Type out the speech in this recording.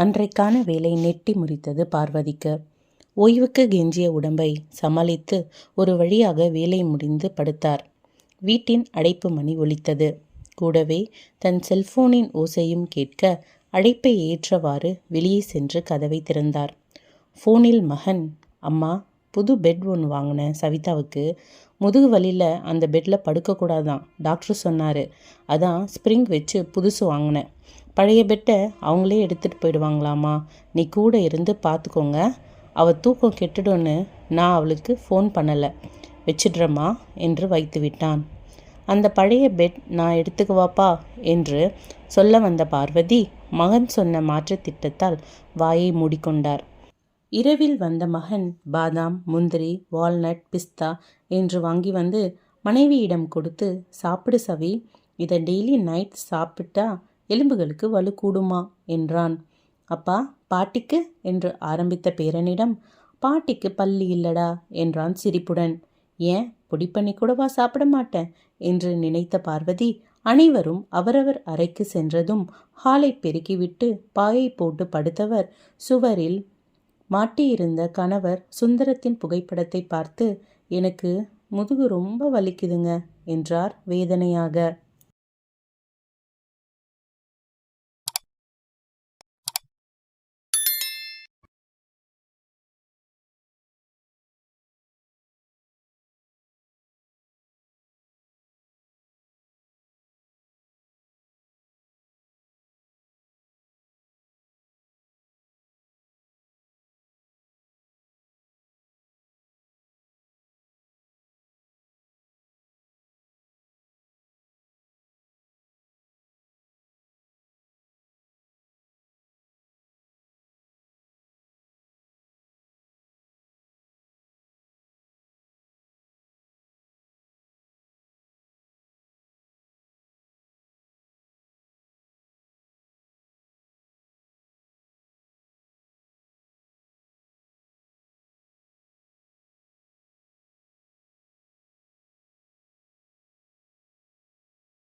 அன்றைக்கான வேலை நெட்டி முறித்தது பார்வதிக்கு. ஓய்வுக்கு கெஞ்சிய உடம்பை சமாளித்து ஒரு வழியாக வேலை முடிந்து படுத்தார். வீட்டின் அடைப்பு மணி ஒலித்தது. கூடவே தன் செல்போனின் ஓசையும் கேட்க அழைப்பை ஏற்றவாறு வெளியே சென்று கதவை திறந்தார். ஃபோனில் மகன் அம்மா புது பெட் ஒன்று வாங்கினேன் சவிதாவுக்கு. முதுகு வலியில் அந்த பெட்டில் படுக்கக்கூடாதான் டாக்டர் சொன்னார். அதான் ஸ்ப்ரிங் வச்சு புதுசு வாங்கினேன். பழைய பெட்டை அவங்களே எடுத்துகிட்டு போயிடுவாங்களாமா? நீ கூட இருந்து பார்த்துக்கோங்க அவள் தூக்கம் கெட்டுடும்னு நான் அவளுக்கு ஃபோன் பண்ணலை. வச்சிடுறேம்மா என்று வைத்து விட்டான். அந்த பழைய பெட் நான் எடுத்துக்குவாப்பா என்று சொல்ல வந்த பார்வதி மகன் சொன்ன மாற்றுத் திட்டத்தால் வாயை மூடிக்கொண்டார். இரவில் வந்த மகன் பாதாம் முந்திரி வால்நட் பிஸ்தா என்று வாங்கி வந்து மனைவியிடம் கொடுத்து சாப்பிடு சவி இதை டெய்லி நைட் சாப்பிட்டா எலும்புகளுக்கு வலு கூடுமா? என்றான். அப்பா பாட்டிக்கு? என்று ஆரம்பித்த பேரனிடம் பாட்டிக்கு பல்லி இல்லடா என்றான் சிரிப்புடன். ஏன்? பொடி பண்ணி கூடவா சாப்பிட மாட்டேன்? என்று நினைத்த பார்வதி அனைவரும் அவரவர் அறைக்கு சென்றதும் ஹாலை பெருக்கிவிட்டு பாயை போட்டு படுத்தவர் சுவரில் மாட்டியிருந்த கணவர் சுந்தரத்தின் புகைப்படத்தை பார்த்து எனக்கு முதுகு ரொம்ப வலிக்குதுங்க என்றார் வேதனையாக.